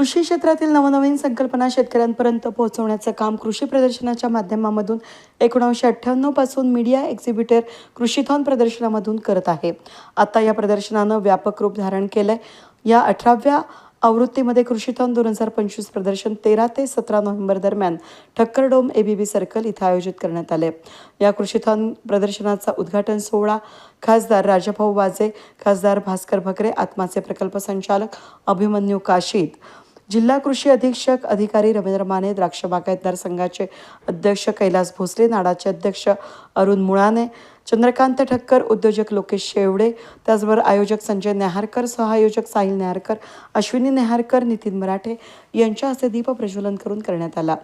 कृषी क्षेत्रातील नवनवीन संकल्पना शेतकऱ्यांपर्यंत पोहोचवण्याचं काम कृषी प्रदर्शनाच्या माध्यमामधून एकोणीसशे अठ्ठ्याण्णवपासून मीडिया एक्झिबिटर कृषीथॉन प्रदर्शनामधून करत आहे. आता या प्रदर्शनानं व्यापक रूप धारण केलंय. या अठराव्या आवृत्तीमध्ये कृषीथॉन दोन हजार पंचवीस प्रदर्शन तेरा ते सतरा नोव्हेंबर दरम्यान ठक्कर डोम एबीबी सर्कल इथं आयोजित करण्यात आले. या कृषीथॉन प्रदर्शनाचा उद्घाटन सोहळा खासदार राजाभाऊ वाजे खासदार भास्कर भकरे आत्माचे प्रकल्प संचालक अभिमन्यू काशीद जिल्हा कृषी अधीक्षक अधिकारी रवींद्र माने द्राक्ष बागायतदार संघाचे अध्यक्ष कैलास भोसले नाडाचे अध्यक्ष अरुण मुळाने चंद्रकांत ठक्कर उद्योजक लोकेश शेवडे त्याचबरोबर आयोजक संजय नेहारकर सहआयोजक साहिल नेहारकर अश्विनी नेहारकर नितीन मराठे यांच्या हस्ते दीप प्रज्वलन करून करण्यात आला.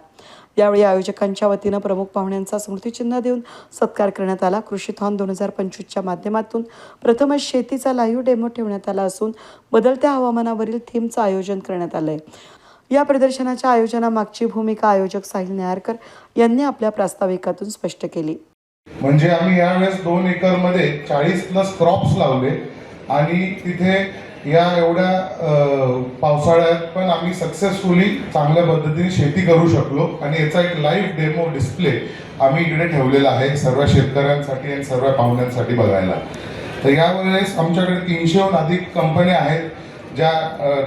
यावेळी आयोजकांच्या वतीनं प्रमुख पाहुण्यांचा स्मृतिचिन्ह देऊन सत्कार करण्यात आला. कृषीथॉन दोन हजार पंचवीसच्या माध्यमातून प्रथमच शेतीचा लाईव्ह डेमो ठेवण्यात आला असून बदलत्या हवामानावरील थीमचं आयोजन करण्यात आलं आहे या प्रदर्शनाच्या आयोजनामागची भूमिका आयोजक साहिल नेहारकर यांनी आपल्या प्रास्ताविकातून स्पष्ट केली. म्हणजे आम्ही यावेळेस दोन एकरमध्ये चाळीस प्लस क्रॉप्स लावले आणि तिथे या एवढ्या पावसाळ्यात पण आम्ही सक्सेसफुली चांगल्या पद्धतीने शेती करू शकलो. आणि याचा एक लाईव्ह डेमो डिस्प्ले आम्ही इकडे ठेवलेला आहे सर्व शेतकऱ्यांसाठी आणि सर्व पाहुण्यांसाठी बघायला. तर यावेळेस आमच्याकडे तीनशेहून अधिक कंपन्या आहेत ज्या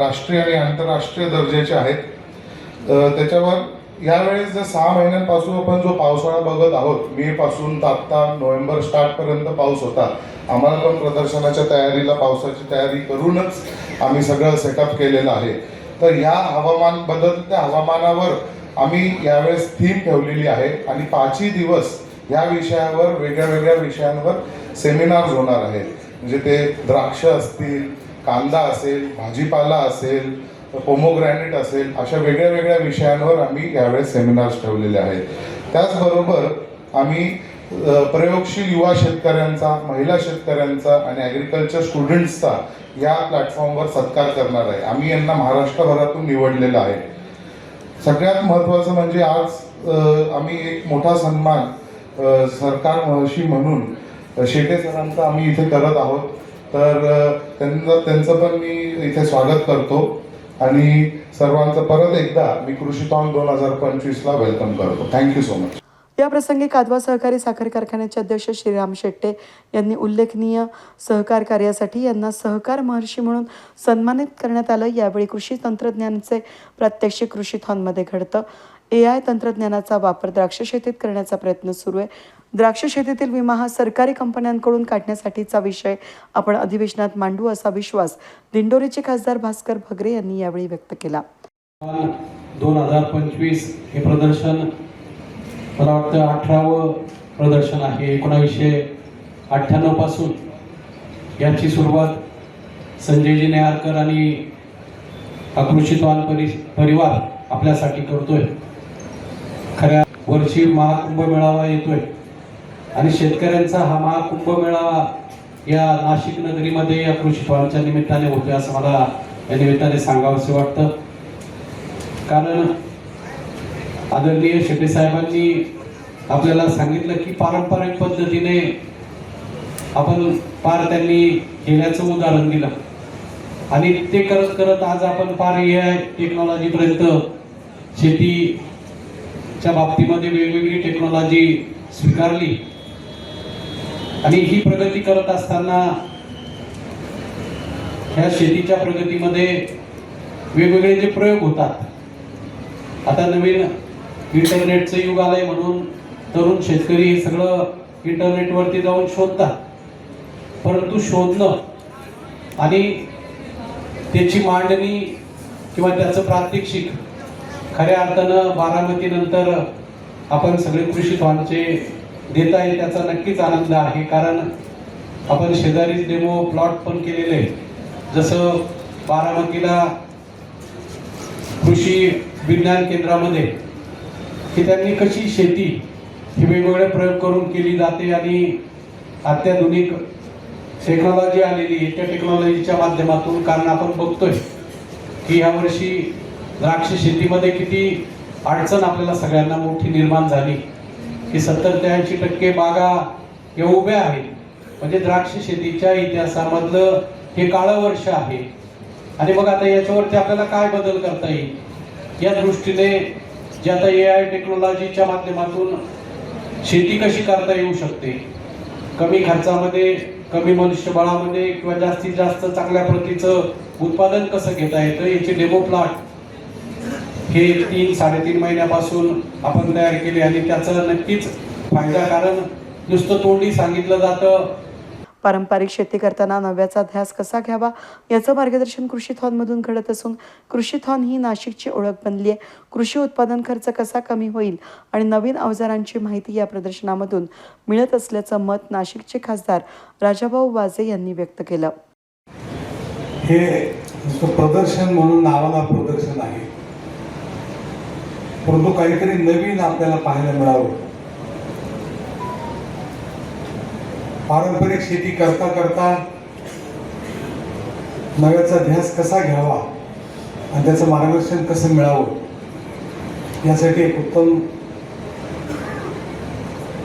राष्ट्रीय आणि आंतरराष्ट्रीय दर्जाच्या आहेत. त्याच्यावर यावेळेस जर सहा महिन्यांपासून आपण जो पावसाळा बघत आहोत मे पासून तर आत्ता नोव्हेंबर स्टार्टपर्यंत पाऊस होता आम्हाला पण प्रदर्शनाच्या तयारीला पावसाची तयारी करूनच आम्ही सगळं सेटअप केलेलं आहे. तर या हवामान बदलत्या हवामानावर आम्ही यावेळेस थीम ठेवलेली आहे आणि पाचही दिवस या विषयावर वेगळ्या वेगळ्या विषयांवर सेमिनार्स होणार आहेत म्हणजे ते द्राक्ष असतील कांदा असेल भाजीपाला असेल पोमोग्रॅनेट असेल अशा वेगळ्या वेगळ्या विषयांवर आम्ही यावेळेस सेमिनार्स ठेवलेले आहेत. त्याचबरोबर आम्ही प्रयोगशील युवा शेतकऱ्यांचा महिला शेतकऱ्यांचा आणि ॲग्रिकल्चर स्टुडंट्सचा या प्लॅटफॉर्मवर सत्कार करणार आहे. आम्ही यांना महाराष्ट्रभरातून निवडलेलं आहे. सगळ्यात महत्त्वाचं म्हणजे आज आम्ही एक मोठा सन्मान सरकार महर्षी म्हणून शेटे सरांचा आम्ही इथे करत आहोत. तर अ, त्यांचं त्यांचं पण मी इथे स्वागत करतो. आणि सर्वांचं परत एकदा मी कृषीतॉन दोन हजार पंचवीसला वेलकम करतो. थँक्यू सो मच याप्रसंगी कादवा सहकारी साखर कारखान्याचे अध्यक्ष श्रीराम शेट्टे यांनी उल्लेखनीय सहकार कार्यासाठी यांना सहकार महर्षी म्हणून सन्मानित करण्यात आलं. यावेळी कृषी तंत्रज्ञानाचे प्रात्यक्षिक कृषीथॉनमध्ये घडतं. ए आय तंत्रज्ञानाचा वापर द्राक्ष शेतीत करण्याचा प्रयत्न सुरू आहे. द्राक्ष शेतीतील विमा हा सरकारी कंपन्यांकडून काढण्यासाठीचा विषय. आपण अधिवेशनात मांडू असा विश्वास दिंडोरीचे खासदार भास्कर भगरे यांनी यावेळी व्यक्त केला. दोन हजार पंचवीस हे प्रदर्शन मला वाटतं अठरावं प्रदर्शन आहे. एकोणावीसशे अठ्ठ्याण्णवपासून याची सुरुवात संजयजी नेहारकर आणि अकृषितवान परि परिवार आपल्यासाठी करतोय. खऱ्या वर्षी महाकुंभ मेळावा येतोय. आणि शेतकऱ्यांचा हा महाकुंभ मेळावा या नाशिक नगरीमध्ये या कृषित्वानच्या निमित्ताने होतोय असं मला या निमित्ताने सांगावंसे वाटतं. कारण आदरणीय शेट्टे साहेबांनी आपल्याला सांगितलं की पारंपरिक पद्धतीने आपण पार त्यांनी केल्याचं उदाहरण दिलं. आणि ते करत करत आज आपण पार ए टेक्नॉलॉजीपर्यंत शेतीच्या बाबतीमध्ये वेगवेगळी टेक्नॉलॉजी स्वीकारली. आणि ही प्रगती करत असताना ह्या शेतीच्या प्रगतीमध्ये वेगवेगळे जे प्रयोग होतात आता नवीन इंटरनेटचं युग आलंय म्हणून तरुण शेतकरी हे सगळं इंटरनेटवरती जाऊन शोधतात परंतु शोधणं आणि त्याची मांडणी किंवा त्याचं प्रात्यक्षिक खऱ्या अर्थानं बारामतीनंतर आपण सगळे कृषी फार्मचे देता येईल त्याचा नक्कीच आनंद आहे कारण आपण शेजारीच डेमो प्लॉट पण केलेले आहे. जसं बारामतीला कृषी विज्ञान केंद्रामध्ये की त्यांनी कशी शेती ही वेगवेगळे प्रयोग करून केली जाते आणि अत्याधुनिक टेक्नॉलॉजी आलेली आहे. त्या टेक्नॉलॉजीच्या माध्यमातून कारण आपण बघतोय की यावर्षी द्राक्ष शेतीमध्ये किती अडचण आपल्याला सगळ्यांना मोठी निर्माण झाली. की सत्तर ते ऐंशी टक्के बागा या उभ्या आहेत. म्हणजे द्राक्ष शेतीच्या इतिहासामधलं हे काळं वर्ष आहे. आणि मग आता याच्यावरती आपल्याला काय बदल करता येईल? या दृष्टीने जे आता ए आय टेक्नॉलॉजीच्या माध्यमातून शेती कशी करता येऊ शकते? कमी खर्चामध्ये कमी मनुष्यबळामध्ये किंवा जास्तीत जास्त चांगल्या प्रतीचं उत्पादन कसं घेता येतं? याचे डेमो प्लॉट हे तीन साडेतीन महिन्यापासून आपण तयार केले आणि त्याचा नक्कीच फायदा कारण नुसतं तोंडी सांगितलं जातं पारंपरिक शेती करताना नव्याचा ध्यास कसा घ्यावा याचं मार्गदर्शन कृषी थॉनमधून घडत असून कृषी थॉन ही नाशिकची ओळख बनली आहे. कृषी उत्पादन खर्च कसा कमी होईल आणि नवीन अवजारांची माहिती या प्रदर्शनामधून मिळत असल्याचं मत नाशिकचे खासदार राजाभाऊ वाजे यांनी व्यक्त केलं. हे प्रदर्शन म्हणून नावाला प्रदर्शन आहे. परंतु काहीतरी नवीन आपल्याला पाहायला मिळावं. पारंपरिक शेती करता करता नव्याचा ध्यास कसा घ्यावा आणि त्याचं मार्गदर्शन कसं मिळावं यासाठी एक उत्तम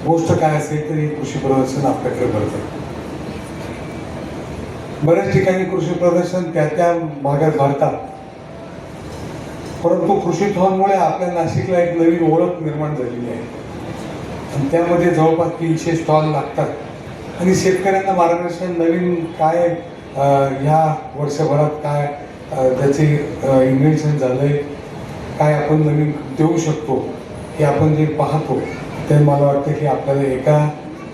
गोष्ट काय असेल तर हे कृषी प्रदर्शन आपल्याकडे भरतं. बऱ्याच ठिकाणी कृषी प्रदर्शन त्या त्या भागात भरतात. परंतु कृषी थॉनमुळे आपल्या नाशिकला एक नवीन ओळख निर्माण झालेली आहे. आणि त्यामध्ये जवळपास तीनशे स्टॉल लागतात. आणि शेतकऱ्यांना मार्गदर्शन नवीन काय ह्या वर्षभरात काय त्याचे इन्व्हेन्शन झालंय काय आपण नवीन देऊ शकतो हे आपण जे पाहतो ते मला वाटतं की आपल्याला एका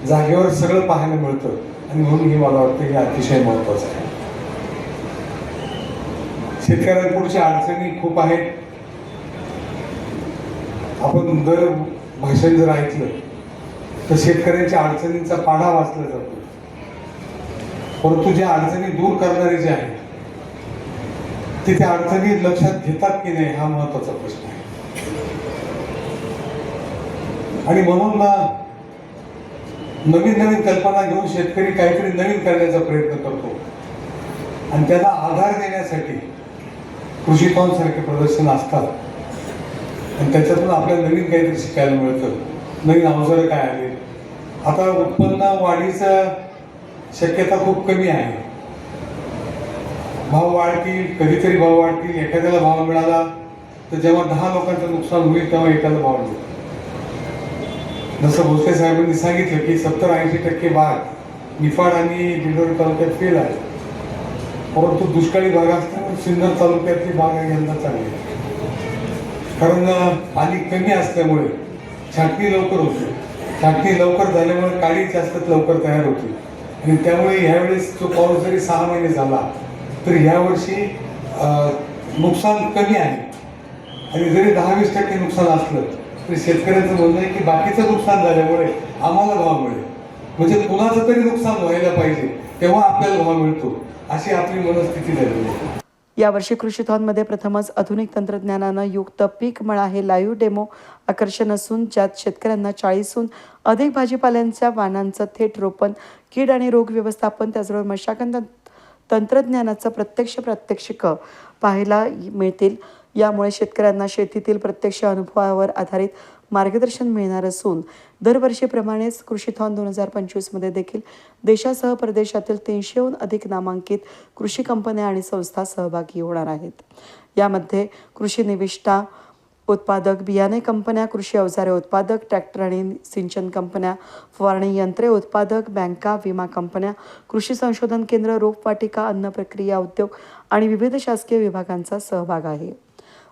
जागेवर सगळं पाहायला मिळतं. आणि म्हणून हे मला वाटतं की अतिशय महत्वाचं आहे. शेतकऱ्यांपुढच्या अडचणी खूप आहेत. आपण दर भाषण जर ऐकलं तर शेतकऱ्यांच्या अडचणींचा पाढा वाचला जातो. परंतु ज्या अडचणी दूर करणारे जे आहेत ते त्या अडचणी लक्षात घेतात की नाही हा महत्त्वाचा प्रश्न आहे. आणि म्हणून ना नवीन नवीन कल्पना घेऊन शेतकरी काहीतरी नवीन करण्याचा प्रयत्न करतो. आणि त्याला आधार देण्यासाठी कृषी सारखे प्रदर्शन असतात. आणि त्याच्यातून आपल्याला नवीन काहीतरी शिकायला मिळतं. नवीन अवजारं काय आले आता उत्पन्न वाढीचं शक्यता खूप कमी आहे. भाव वाढतील कधीतरी भाव वाढतील. एखाद्याला भाव मिळाला तर जेव्हा दहा लोकांचं नुकसान होईल तेव्हा एकाला भाव मिळतो जसं भोसले साहेबांनी सांगितलं की सत्तर ऐंशी टक्के भाग निफाड आणि बिंडोरी तालुक्यात फेल आहे. परंतु दुष्काळी भाग असल्यामुळे सिन्नर तालुक्यातली बाग आहे यंदा चांगली कारण पाणी कमी असल्यामुळे छाटणी लवकर होते. छाटणी लवकर झाल्यामुळे काळी जास्त लवकर तयार होते. आणि त्यामुळे ह्यावेळेस जो पाऊस जरी सहा महिने झाला तर ह्यावर्षी नुकसान कमी आहे. आणि जरी दहा वीस टक्के नुकसान असलं तरी शेतकऱ्यांचं म्हणणं आहे की बाकीचं नुकसान झाल्यामुळे आम्हाला भाव मिळेल. म्हणजे कुणाचं तरी नुकसान व्हायला पाहिजे तेव्हा आपल्याला भाव मिळतो. अशी आपली मनस्थिती झालेली आहे. यावर्षी कृषी थॉनमध्ये प्रथमच आधुनिक तंत्रज्ञानानं युक्त पीक मळा हे लाईव्ह डेमो आकर्षण असून ज्यात शेतकऱ्यांना चाळीसहून अधिक भाजीपाल्यांच्या वाणांचं थेट रोपण कीड आणि रोग व्यवस्थापन त्याचबरोबर मशागत तंत्रज्ञानाचं प्रत्यक्ष प्रात्यक्षिक पाहायला मिळतील. यामुळे शेतकऱ्यांना शेतीतील प्रत्यक्ष अनुभवावर आधारित मार्गदर्शन मिळणार असून दरवर्षीप्रमाणेच कृषीथॉन दोन हजार पंचवीसमध्ये देखील देशासह परदेशातील तीनशेहून अधिक नामांकित कृषी कंपन्या आणि संस्था सहभागी होणार आहेत. यामध्ये कृषी निविष्ठा उत्पादक बियाणे कंपन्या कृषी अवजारे उत्पादक ट्रॅक्टर आणि सिंचन कंपन्या फवारणी यंत्रे उत्पादक बँका विमा कंपन्या कृषी संशोधन केंद्र रोपवाटिका अन्न प्रक्रिया उद्योग आणि विविध शासकीय विभागांचा सहभाग आहे.